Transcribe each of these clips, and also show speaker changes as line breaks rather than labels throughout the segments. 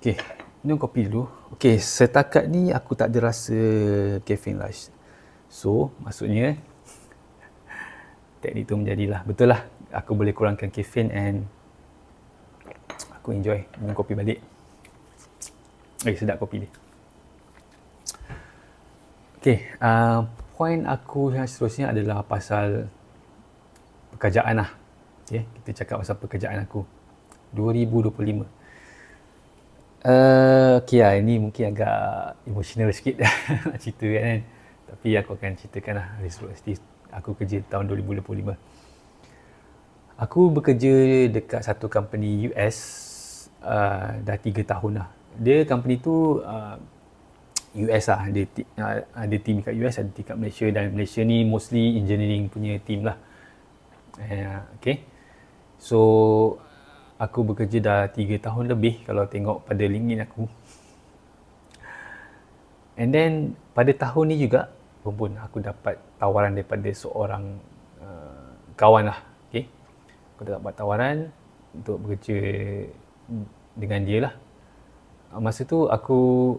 Okay, minum kopi dulu. Okay, setakat ni aku tak ada rasa caffeine rush. So, maksudnya teknik tu menjadilah. Betul lah, aku boleh kurangkan caffeine and aku enjoy minum kopi balik. Eh, sedap kopi dia. Okay, uh, point aku yang seterusnya adalah pasal pekerjaan lah. Okay, kita cakap pasal pekerjaan aku. 2025. Uh, okay lah, ini mungkin agak emotional sikit nak cerita kan. Tapi aku akan ceritakan lah aku kerja tahun 2025. Aku bekerja dekat satu company US uh, dah 3 tahun lah. Dia company tu uh, US lah. Dia uh, ada team kat US, ada team kat Malaysia dan Malaysia ni mostly engineering punya team lah. Uh, okay. So aku bekerja dah 3 tahun lebih kalau tengok pada LinkedIn aku. And then pada tahun ni juga pun aku dapat tawaran daripada seorang uh, kawan lah. Okay. Aku dapat tawaran untuk bekerja dengan dia lah. Masa tu aku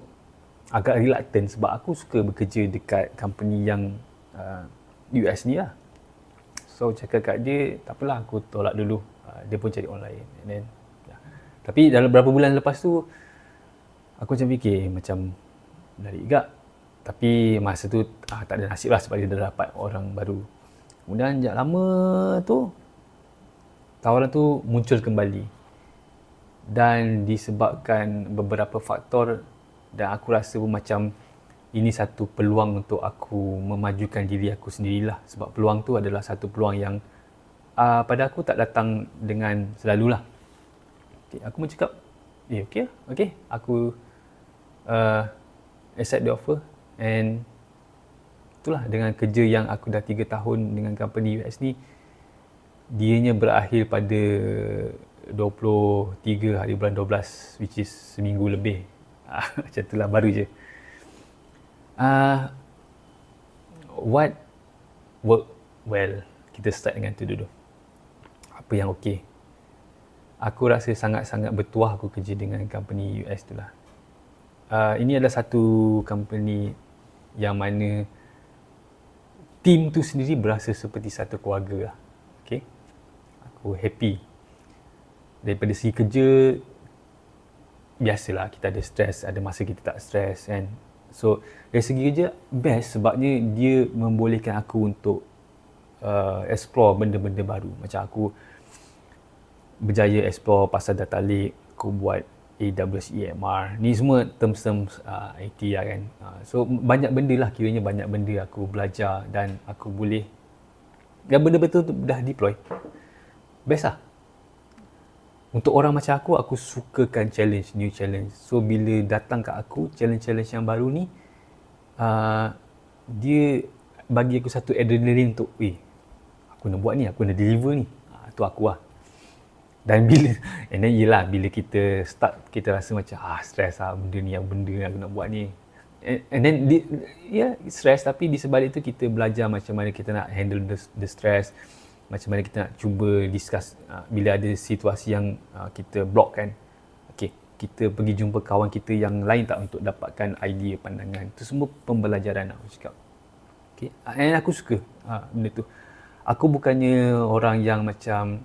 agak reluctant sebab aku suka bekerja dekat company yang uh, US ni lah. So cakap kat dia, tak apalah aku tolak dulu. Uh, dia pun cari online. And then, yeah. Tapi dalam beberapa bulan lepas tu, aku macam fikir macam dari gak. Tapi masa tu ah, tak ada nasib lah sebab dia dah dapat orang baru. Kemudian sejak lama tu, tawaran tu muncul kembali. Dan disebabkan beberapa faktor dan aku rasa pun macam ini satu peluang untuk aku memajukan diri aku sendirilah sebab peluang tu adalah satu peluang yang uh, pada aku tak datang dengan selalulah. Okay, aku pun cakap, eh okey lah, okey. Aku uh, accept the offer and itulah dengan kerja yang aku dah 3 tahun dengan company US ni dianya berakhir pada 23 hari bulan 12 which is seminggu lebih. Macam itulah baru je uh, what work well kita start dengan tu dulu apa yang okey. Aku rasa sangat-sangat bertuah aku kerja dengan company US tu lah. Uh, ini adalah satu company yang mana team tu sendiri berasa seperti satu keluarga lah. Okay? aku happy. Daripada segi kerja biasalah kita ada stress ada masa kita tak stress kan. So dari segi kerja best sebabnya dia membolehkan aku untuk uh, explore benda-benda baru. Macam aku berjaya explore pasal data lake, aku buat AWS EMR. Ni semua terms-terms uh, IT lah kan. Uh, so banyak benda lah kiranya banyak benda aku belajar dan aku boleh dan benda betul tu dah deploy. Best lah. Untuk orang macam aku, aku sukakan challenge, new challenge. So, bila datang kat aku, challenge-challenge yang baru ni, uh, dia bagi aku satu adrenaline untuk, eh, aku nak buat ni, aku nak deliver ni. Uh, tu aku lah. Dan bila, and then yelah, bila kita start, kita rasa macam, ah, stress lah, benda ni, yang benda yang aku nak buat ni. And, and then, ya, yeah, stress, tapi di sebalik tu, kita belajar macam mana kita nak handle the, the stress. Macam mana kita nak cuba discuss uh, bila ada situasi yang uh, kita block kan. Okey kita pergi jumpa kawan kita yang lain tak untuk dapatkan idea pandangan. Itu semua pembelajaran aku cakap. Okey and aku suka uh, benda tu. Aku bukannya orang yang macam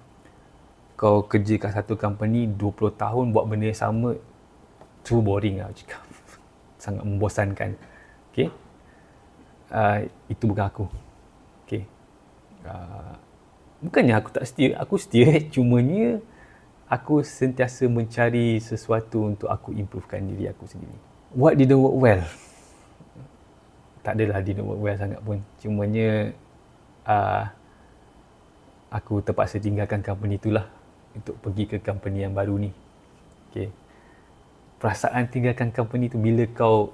kau kerja kat satu company 20 tahun buat benda yang sama too boring lah cakap. Sangat membosankan. Okey uh, itu bukan aku. Okey uh, bukannya aku tak setia, aku setia, cumanya aku sentiasa mencari sesuatu untuk aku improvekan diri aku sendiri. What didn't work well? Tak adalah didn't work well sangat pun. Cumanya uh, aku terpaksa tinggalkan company itulah untuk pergi ke company yang baru ni. Okay. Perasaan tinggalkan company tu bila kau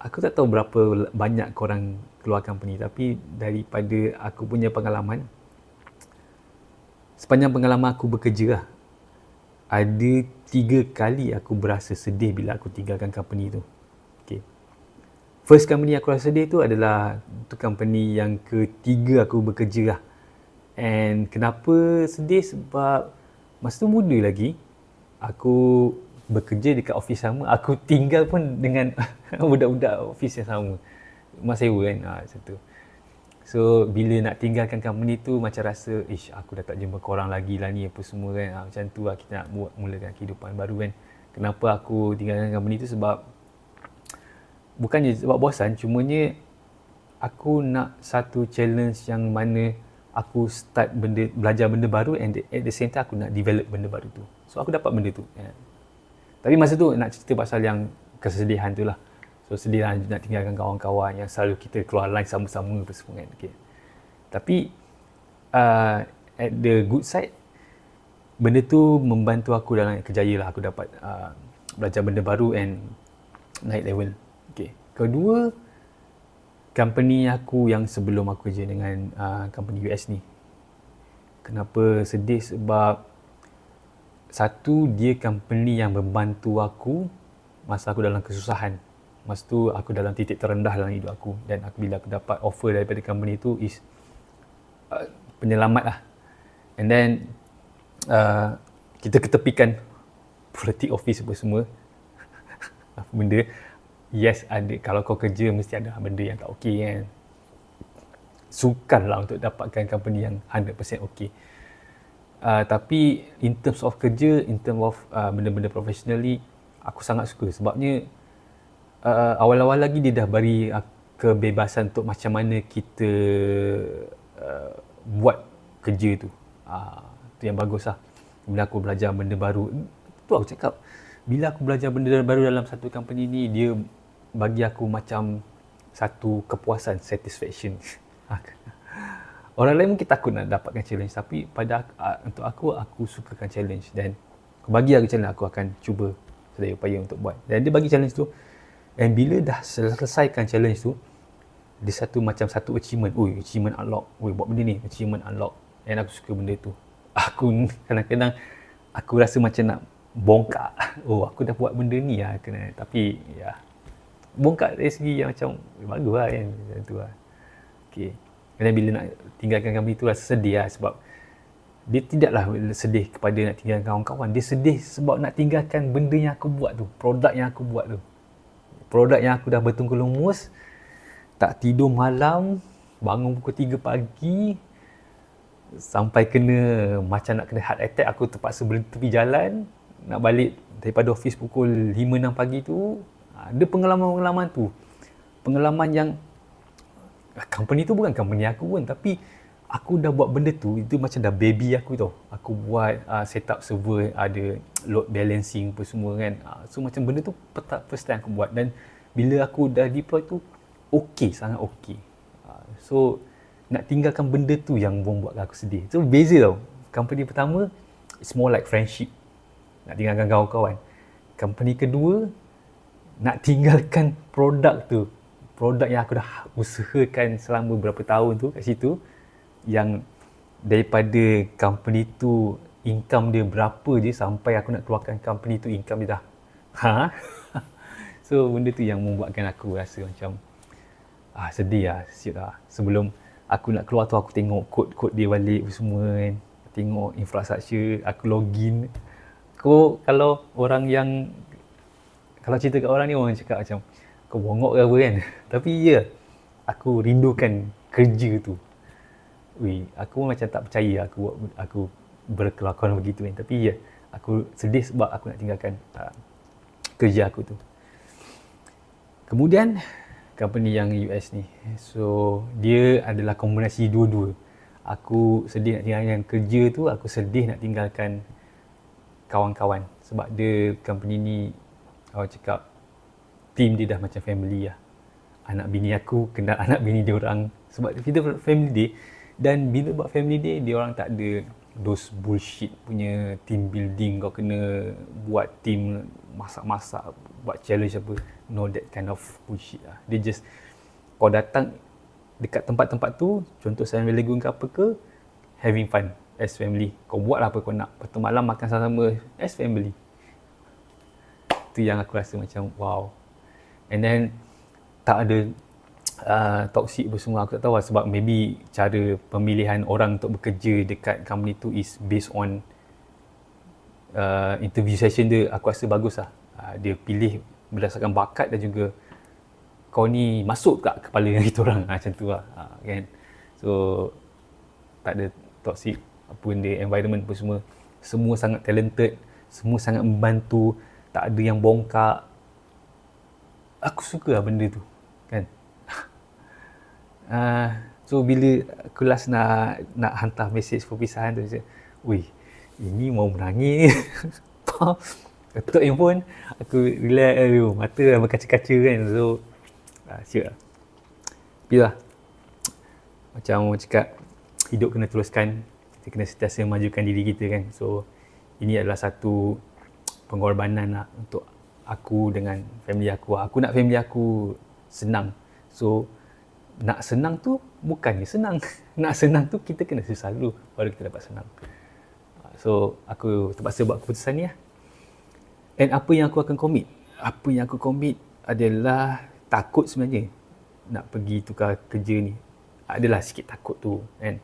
aku tak tahu berapa banyak korang keluar company tapi daripada aku punya pengalaman sepanjang pengalaman aku bekerja lah, ada tiga kali aku berasa sedih bila aku tinggalkan company tu. Okay. First company aku rasa sedih tu adalah tu company yang ketiga aku bekerja lah. And kenapa sedih? Sebab masa tu muda lagi, aku bekerja dekat office sama. Aku tinggal pun dengan budak-budak office yang sama. Rumah sewa kan? Ha, macam tu. So bila nak tinggalkan company tu macam rasa ish aku dah tak jumpa korang lagi lah ni apa semua kan? Ha, macam tu lah kita nak buat mulakan kehidupan baru kan? Kenapa aku tinggalkan company tu? Sebab bukannya sebab bosan cumanya aku nak satu challenge yang mana aku start benda belajar benda baru and at the same time aku nak develop benda baru tu so aku dapat benda tu ya. tapi masa tu nak cerita pasal yang kesedihan tu lah So sedih lah nak tinggalkan kawan-kawan yang selalu kita keluar line sama-sama apa semua kan. Okay. Tapi uh, at the good side, benda tu membantu aku dalam kejaya lah. Aku dapat uh, belajar benda baru and naik level. Okay. Kedua, company aku yang sebelum aku kerja dengan uh, company US ni. Kenapa sedih? Sebab satu dia company yang membantu aku masa aku dalam kesusahan. Masa tu aku dalam titik terendah dalam hidup aku. Dan aku bila aku dapat offer daripada company tu is uh, penyelamat lah. And then uh, kita ketepikan politik office apa semua. Apa benda yes ada kalau kau kerja mesti ada benda yang tak okey kan sukar lah untuk dapatkan company yang 100% okey uh, tapi in terms of kerja in terms of uh, benda-benda professionally aku sangat suka sebabnya uh, awal-awal lagi dia dah bagi uh, kebebasan untuk macam mana kita uh, buat kerja tu. Uh, tu yang bagus lah. Bila aku belajar benda baru, tu aku cakap, bila aku belajar benda baru dalam satu company ni, dia bagi aku macam satu kepuasan, satisfaction. Orang lain mungkin takut nak dapatkan challenge tapi pada uh, untuk aku, aku sukakan challenge dan bagi aku challenge, aku akan cuba sedaya upaya untuk buat. Dan dia bagi challenge tu, And bila dah selesaikan challenge tu, dia satu macam satu achievement. Ui, achievement unlock. Ui, buat benda ni, achievement unlock. And aku suka benda tu. Aku kadang-kadang, aku rasa macam nak bongkak. Oh, aku dah buat benda ni lah. Kena. Tapi, ya. Bongkak dari segi yang macam, bagus lah kan. Macam tu lah. Okay. Dan bila nak tinggalkan company tu rasa sedih lah sebab dia tidaklah sedih kepada nak tinggalkan kawan-kawan. Dia sedih sebab nak tinggalkan benda yang aku buat tu. Produk yang aku buat tu produk yang aku dah bertunggu lumus tak tidur malam bangun pukul 3 pagi sampai kena macam nak kena heart attack aku terpaksa berhenti jalan nak balik daripada office pukul 5-6 pagi tu ada pengalaman-pengalaman tu. Pengalaman yang company tu bukan company aku pun tapi aku dah buat benda tu itu macam dah baby aku tau. Aku buat uh, set up server ada load balancing apa semua kan. Uh, so macam benda tu first time aku buat. Dan bila aku dah deploy tu okey sangat okey uh, so nak tinggalkan benda tu yang membuat aku sedih. So beza tau. Company pertama it's more like friendship. Nak tinggalkan kawan-kawan. Company kedua nak tinggalkan produk tu produk yang aku dah usahakan selama berapa tahun tu kat situ yang daripada company tu income dia berapa je sampai aku nak keluarkan company tu income dia dah ha? So benda tu yang membuatkan aku rasa macam ah sedih lah siap lah. Sebelum aku nak keluar tu aku tengok kod-kod dia balik semua kan. Tengok infrastruktur aku login. Kau kalau orang yang kalau cerita kat orang ni orang cakap macam kau bongok ke apa kan tapi ya aku rindukan kerja tu Ui, aku macam tak percaya aku aku berkelakuan begitu kan. Tapi ya, aku sedih sebab aku nak tinggalkan uh, kerja aku tu. Kemudian company yang US ni. So, dia adalah kombinasi dua-dua. Aku sedih nak tinggalkan kerja tu, aku sedih nak tinggalkan kawan-kawan sebab dia company ni awak cakap team dia dah macam family lah. Anak bini aku kenal anak bini dia orang. Sebab kita family dia dan bila buat family day dia orang tak ada those bullshit punya team building. Kau kena buat team masak-masak buat challenge apa no that kind of bullshit lah. Dia just kau datang dekat tempat-tempat tu contoh saya Lagoon ke apa ke having fun as family. Kau buat lah apa kau nak. Lepas malam makan sama-sama as family tu yang aku rasa macam wow. And then tak ada uh, toxic apa semua aku tak tahu lah sebab maybe cara pemilihan orang untuk bekerja dekat company tu is based on uh, interview session dia. Aku rasa bagus lah. Uh, dia pilih berdasarkan bakat dan juga kau ni masuk tak kepala kita orang. Ha, macam tu lah. Ha, kan? So tak ada toxic apa benda environment pun semua. Semua sangat talented semua sangat membantu tak ada yang bongkak. Aku suka lah benda tu kan? Uh, so bila aku last nak nak hantar message perpisahan tu wih ini mau menangis. Ketuk handphone. Aku relax aduh mata dah berkaca-kaca kan. So uh, siap lah. Tapi lah. Macam orang cakap hidup kena teruskan. Kita kena sentiasa memajukan diri kita kan. So ini adalah satu pengorbanan lah untuk aku dengan family aku. Aku nak family aku senang. So nak senang tu bukannya senang. Nak senang tu kita kena susah dulu baru kita dapat senang. So aku terpaksa buat keputusan ni lah. And apa yang aku akan commit? Apa yang aku commit adalah takut sebenarnya nak pergi tukar kerja ni. Adalah sikit takut tu kan?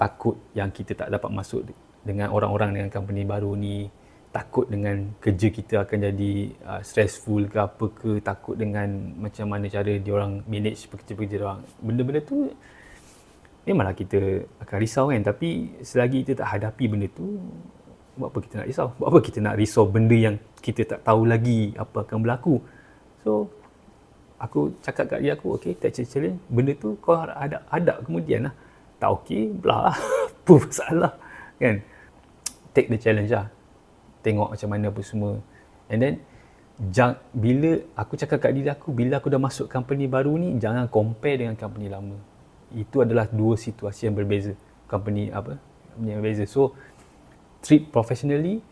Takut yang kita tak dapat masuk dengan orang-orang dengan company baru ni takut dengan kerja kita akan jadi uh, stressful ke apa ke takut dengan macam mana cara dia orang manage pekerja-pekerja dia orang. Benda-benda tu memanglah kita akan risau kan. Tapi selagi kita tak hadapi benda tu buat apa kita nak risau? Buat apa kita nak risau benda yang kita tak tahu lagi apa akan berlaku? So aku cakap kat dia aku okay tak challenge benda tu kau ada ada kemudian lah. Tak okay belah apa masalah? Kan? Take the challenge lah tengok macam mana apa semua and then jang, bila aku cakap kat diri aku bila aku dah masuk company baru ni jangan compare dengan company lama itu adalah dua situasi yang berbeza company apa yang berbeza so treat professionally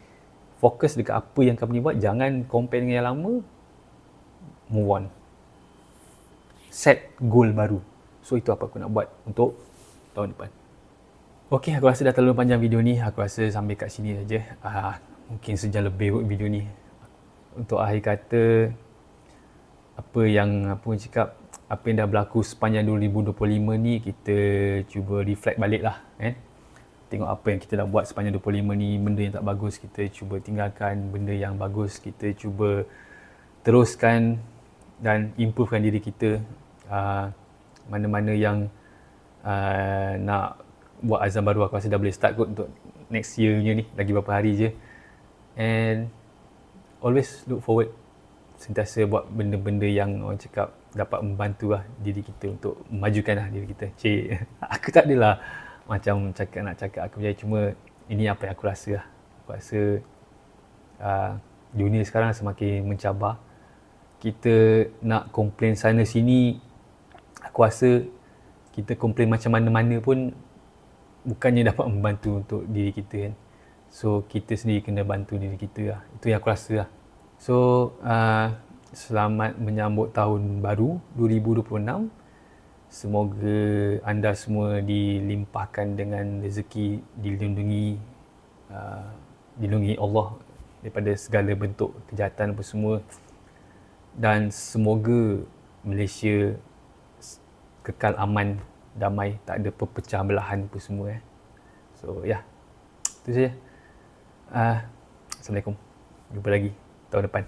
fokus dekat apa yang company buat jangan compare dengan yang lama move on set goal baru. So itu apa aku nak buat untuk tahun depan. Okey, aku rasa dah terlalu panjang video ni. Aku rasa sampai kat sini saja. Uh, mungkin sejam lebih buat video ni. Untuk akhir kata apa yang apa yang cakap apa yang dah berlaku sepanjang 2025 ni kita cuba reflect balik lah kan. Tengok apa yang kita dah buat sepanjang 2025 ni, benda yang tak bagus kita cuba tinggalkan, benda yang bagus kita cuba teruskan dan improvekan diri kita uh, mana-mana yang uh, nak buat azam baru aku rasa dah boleh start kot untuk next year ni lagi beberapa hari je and always look forward sentiasa buat benda-benda yang orang cakap dapat membantu lah diri kita untuk memajukan lah diri kita. Cik aku tak adalah macam cakap nak cakap aku percaya cuma ini apa yang aku rasa lah aku rasa uh, dunia sekarang semakin mencabar. Kita nak komplain sana sini aku rasa kita komplain macam mana-mana pun bukannya dapat membantu untuk diri kita kan. So kita sendiri kena bantu diri kita lah. Itu yang aku rasa lah. So uh, selamat menyambut tahun baru 2026. Semoga anda semua dilimpahkan dengan rezeki, dilindungi uh, dilindungi Allah daripada segala bentuk kejahatan apa semua dan semoga Malaysia kekal aman, damai, tak ada perpecah belahan pun semua eh. So ya. Yeah. Itu saja. Uh, Assalamualaikum. Jumpa lagi tahun depan.